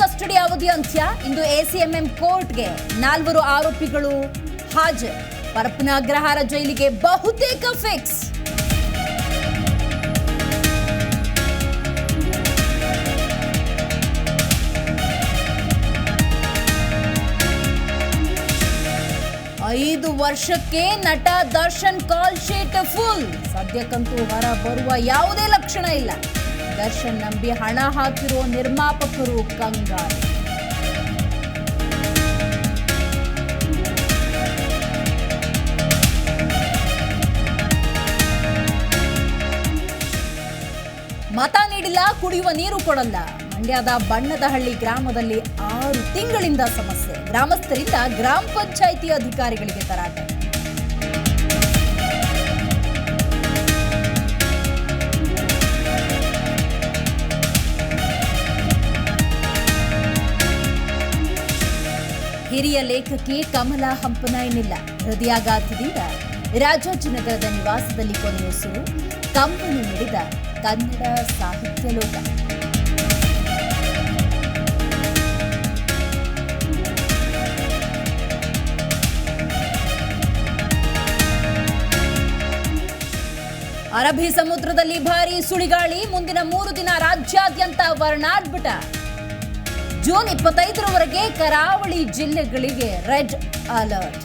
Custody ಅವಧಿ ಅಂತ್ಯ. ಇಂದು ACMM ಕೋರ್ಟ್ಗೆ ನಾಲ್ವರು ಆರೋಪಿಗಳು ಹಾಜರು. ಪರಪ್ಪನ ಅಗ್ರಹಾರ ಜೈಲಿಗೆ ಬಹುತೇಕ ಫಿಕ್ಸ್ ಐದು ವರ್ಷಕ್ಕೆ ನಟ ದರ್ಶನ್ ಕಾಲ್ ಶೀಟ್ ಫುಲ್ ಸದ್ಯಕ್ಕಂತೂ ಹೊರ ಬರುವ ಯಾವುದೇ ಲಕ್ಷಣ ಇಲ್ಲ. ದರ್ಶನ್ ನಂಬಿ ಹಣ ಹಾಕಿರೋ ನಿರ್ಮಾಪಕರು ಕಂಗಾರು ಮತ ನೀಡಿಲ್ಲ, ಕುಡಿಯುವ ನೀರು ಕೊಡಲ್ಲ. ಮಂಡ್ಯದ ಬಣ್ಣದಹಳ್ಳಿ ಗ್ರಾಮದಲ್ಲಿ ಆರು ತಿಂಗಳಿಂದ ಸಮಸ್ಯೆ. ಗ್ರಾಮಸ್ಥರಿಂದ ಗ್ರಾಮ ಪಂಚಾಯಿತಿ ಅಧಿಕಾರಿಗಳಿಗೆ ತರಾಟೆ. ಹಿರಿಯ ಲೇಖಕಿ ಕಮಲಾ ಹಂಪನಾಯನಿಲ್ಲ ಹೃದಯಾಘಾತದಿಂದ ರಾಜಾಜಿನಗರದ ನಿವಾಸದಲ್ಲಿ ಕೊನೆಯುಸಿರು ಕಂಬನಿ ಮಿಡಿದ ಕನ್ನಡ ಸಾಹಿತ್ಯ ಲೋಕ. ಅರಬ್ಬಿ ಸಮುದ್ರದಲ್ಲಿ ಭಾರೀ ಸುಳಿಗಾಳಿ, ಮುಂದಿನ ಮೂರು ದಿನ ರಾಜ್ಯಾದ್ಯಂತ ವರ್ಣಾದ್ಭುತ. ಜೂನ್ ಇಪ್ಪತ್ತೈದರವರೆಗೆ ಕರಾವಳಿ ಜಿಲ್ಲೆಗಳಿಗೆ ರೆಡ್ ಅಲರ್ಟ್.